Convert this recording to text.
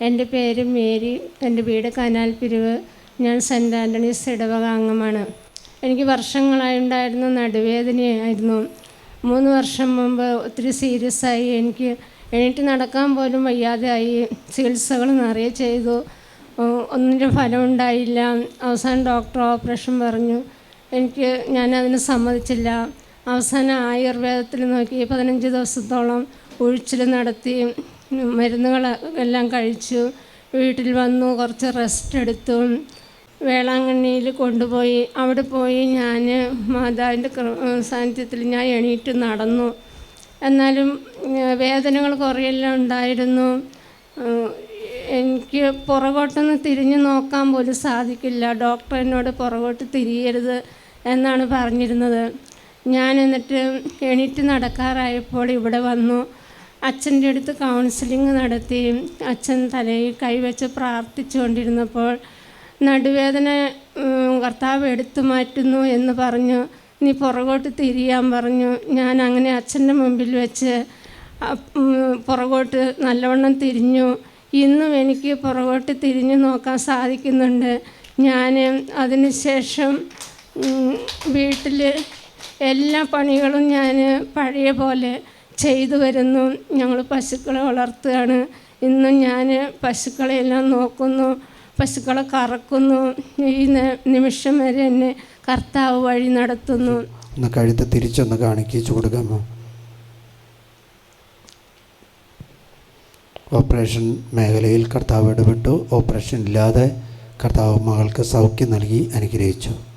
എന്റെ പേര് മേരി എന്റെ വീട് കനാൽപ്പിരിവ് ഞാൻ സെന്റ് ആന്റണീസ് ഇടവക അംഗമാണ് എനിക്ക് വർഷങ്ങളായി ഉണ്ടായിരുന്ന നടുവേദനയായിരുന്നു. മൂന്ന് വർഷം മുമ്പ് ഒത്തിരി സീരിയസ് ആയി എനിക്ക് എണീറ്റ് നടക്കാൻ പോലും വയ്യാതെയായി ചികിത്സകൾ നിറയെ ചെയ്തു. ഒന്നിന്റെ ഒന്നിനും ഫലം ഉണ്ടായില്ല. അവസാനം ഡോക്ടർ ഓപ്പറേഷൻ പറഞ്ഞു. എനിക്ക് ഞാൻ ഞാനതിന് സമ്മതിച്ചില്ല. അവസാനം ആയുർവേദത്തിൽ നോക്കി പതിനഞ്ച് ദിവസത്തോളം ഉഴിച്ചിൽ നടത്തി. മരുന്നുകൾ എല്ലാം കഴിച്ചു വീട്ടിൽ വന്നു കുറച്ച് റെസ്റ്റ് എടുത്തു. വേളാങ്കണ്ണിയിൽ കൊണ്ടുപോയി. അവിടെ പോയി ഞാൻ മാതാവിന്റെ സാന്നിധ്യത്തിൽ ഞാൻ എണീറ്റ് നടന്നു. എന്നാലും വേദനകൾ കുറേയെല്ലാം ഉണ്ടായിരുന്നു. എനിക്ക് പുറകോട്ടൊന്ന് തിരിഞ്ഞു നോക്കാൻ പോലും സാധിക്കില്ല. ഡോക്ടർ എന്നോട് പുറകോട്ട് തിരിയരുത് എന്നാണ് പറഞ്ഞിരുന്നത്. ഞാൻ എന്നിട്ട് എണീറ്റ് നടക്കാറായപ്പോൾ ഇവിടെ വന്നു. അച്ഛന്റെ അടുത്ത് കൗൺസിലിംഗ് നടത്തി അച്ഛൻ തലയിൽ കൈവച്ച് പ്രാർത്ഥിച്ചുകൊണ്ടിരുന്നപ്പോൾ നടുവേദന കർത്താവ് എടുത്തു മാറ്റുന്നു എന്ന് പറഞ്ഞു. നീ പുറകോട്ട് തിരിയാൻ പറഞ്ഞു. ഞാൻ അങ്ങനെ അച്ഛന്റെ മുമ്പിൽ വെച്ച് പുറകോട്ട് നല്ലവണ്ണം തിരിഞ്ഞു. ഇന്നും എനിക്ക് പുറകോട്ട് തിരിഞ്ഞു നോക്കാൻ സാധിക്കുന്നുണ്ട്. ഞാൻ അതിനുശേഷം വീട്ടിൽ എല്ലാ പണികളും ഞാൻ പഴയ പോലെ ചെയ്തു വരുന്നു. ഞങ്ങൾ പശുക്കളെ വളർത്തുകയാണ്. ഇന്നും ഞാൻ പശുക്കളെയെല്ലാം നോക്കുന്നു. പശുക്കളെ കറക്കുന്നു. ഈ നിമിഷം വരെ എന്നെ കർത്താവ് വഴി നടത്തുന്നു. കഴുത്ത് തിരിച്ചൊന്ന് കാണിക്കിച്ചു കൊടുക്കാമോ ഓപ്പറേഷൻ മേഖലയിൽ കർത്താവ് ഇടപെട്ടു. ഓപ്പറേഷൻ ഇല്ലാതെ കർത്താവ് മകൾക്ക് സൗഖ്യം നൽകി അനുഗ്രഹിച്ചു.